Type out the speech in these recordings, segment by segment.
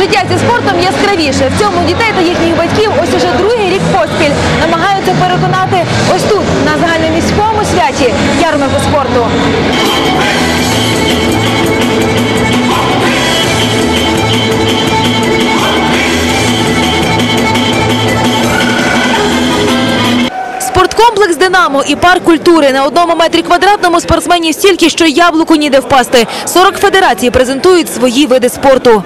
Життя зі спортом яскравіше. В цьому дітей та їхніх батьків ось уже другий рік поспіль намагаються переконати ось тут, на загальноміському Динамо і парк культури на одному метрі квадратному спортсменів стільки, що яблуку ніде впасти. 40 федерацій презентують свої види спорту.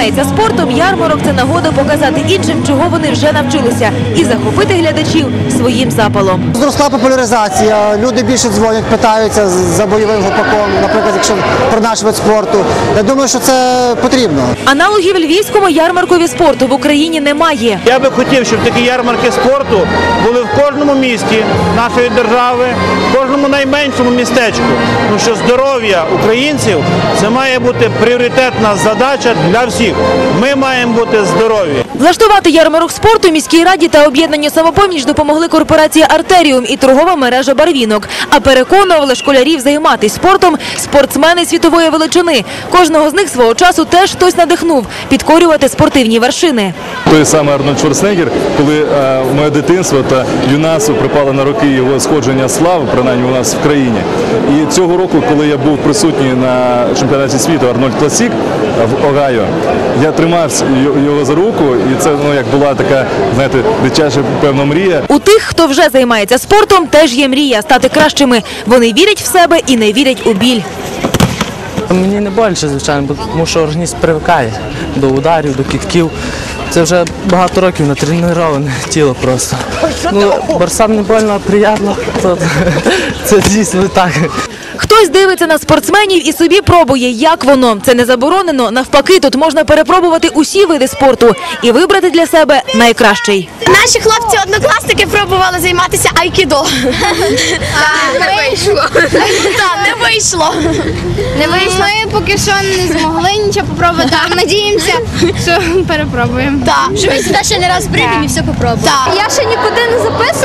Займається спортом, ярмарок це нагода показати іншим, чого вони вже навчилися, і захопити глядачів своїм запалом. Зросла популяризація, люди більше дзвонять, питаються з- за бойовим гупаком, наприклад, якщо про наш вид спорту. Я думаю, що це потрібно. Аналогів львівському ярмаркові спорту в Україні немає. Я би хотів, щоб такі ярмарки спорту були в кожному місті нашої держави, в кожному найменшому містечку. Тому що здоров'я українців це має бути пріоритетна задача для всіх. Ми маємо бути здорові. Влаштувати ярмарок спорту міській раді та об'єднанню самопоміч допомогли корпорація Артеріум і торгова мережа Барвінок. А переконували школярів займатися спортом спортсмени світової величини. Кожного з них свого часу теж хтось надихнув підкорювати спортивні вершини. Той самий Арнольд Шварценеггер, коли е, моє дитинство та юнацтво припало на роки його сходження слави, принаймні у нас в країні. І цього року, коли я був присутній на чемпіонаті світу Арнольд Класік в Огайо, я тримав його за руку, і це ну як була така, знаєте, дитяча певна мрія. У тих, хто вже займається спортом, теж є мрія стати кращими. Вони вірять в себе і не вірять у біль. Мені не боляче, звичайно, бо- тому що організм привикає до ударів, до кітків. Це вже багато років натреноване тіло просто. Ну, борсам не больно, а приємно. Це дійсно так. Хтось дивиться на спортсменів і собі пробує, як воно. Це не заборонено. Навпаки, тут можна перепробувати усі види спорту і вибрати для себе найкращий. Наші хлопці-однокласники пробували займатися айкідо. Не вийшло. Не вийшло. Не вийшло. Ми поки що не змогли нічого попробувати, надіємося, що перепробуємо. Що ми сюди ще не раз прийдемо і все попробуємо. Я ще нікуди не записувався,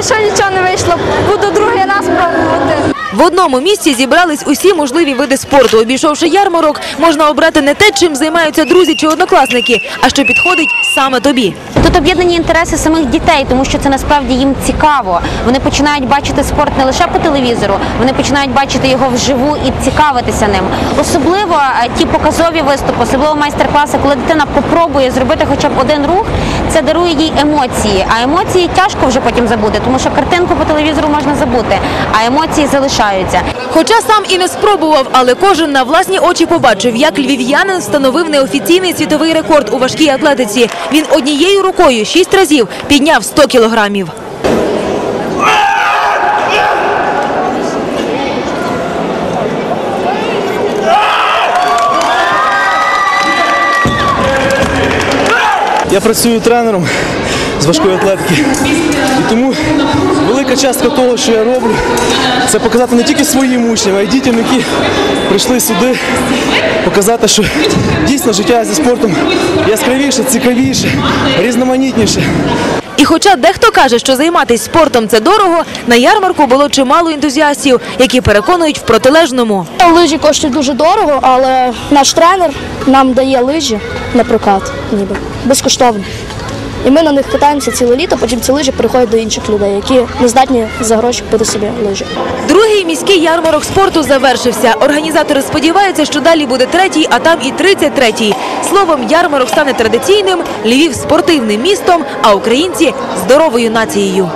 поки що нічого не вийшло. Буду другий раз пробувати. В одному місці зібрались усі можливі види спорту. Обійшовши ярмарок, можна обрати не те, чим займаються друзі чи однокласники, а що підходить саме тобі. Тут об'єднані інтереси самих дітей, тому що це насправді їм цікаво. Вони починають бачити спорт не лише по телевізору, вони починають бачити його вживу і цікавитися ним. Особливо е, ті показові виступи, особливо майстер-класи, коли дитина попробує зробити хоча б один рух, це дарує їй емоції. А емоції тяжко вже потім забути, тому що картинку по телевізору можна забути, а емоції залишаються. Хоча сам і не спробував, але кожен на власні очі побачив, як львів'янин встановив неофіційний світовий рекорд у важкій атлетиці. Він однією рукою шість разів підняв 100 кілограмів. Я працюю тренером з важкої атлетики. І тому велика частка того, що я роблю, це показати не тільки своїм учням, а й дітям, які прийшли сюди, показати, що дійсно життя зі спортом яскравіше, цікавіше, різноманітніше. І хоча дехто каже, що займатися спортом це дорого, на ярмарку було чимало ентузіастів, які переконують в протилежному. Лижі коштують дуже дорого, але наш тренер нам дає лижі на прокат, ніби безкоштовно. І ми на них катаємося ціле літо, потім ці лижі переходять до інших людей, які не здатні за гроші купити собі лижі. Другий міський ярмарок спорту завершився. Організатори сподіваються, що далі буде третій, а там і тридцять третій. Словом, ярмарок стане традиційним, Львів спортивним містом, а українці здоровою нацією.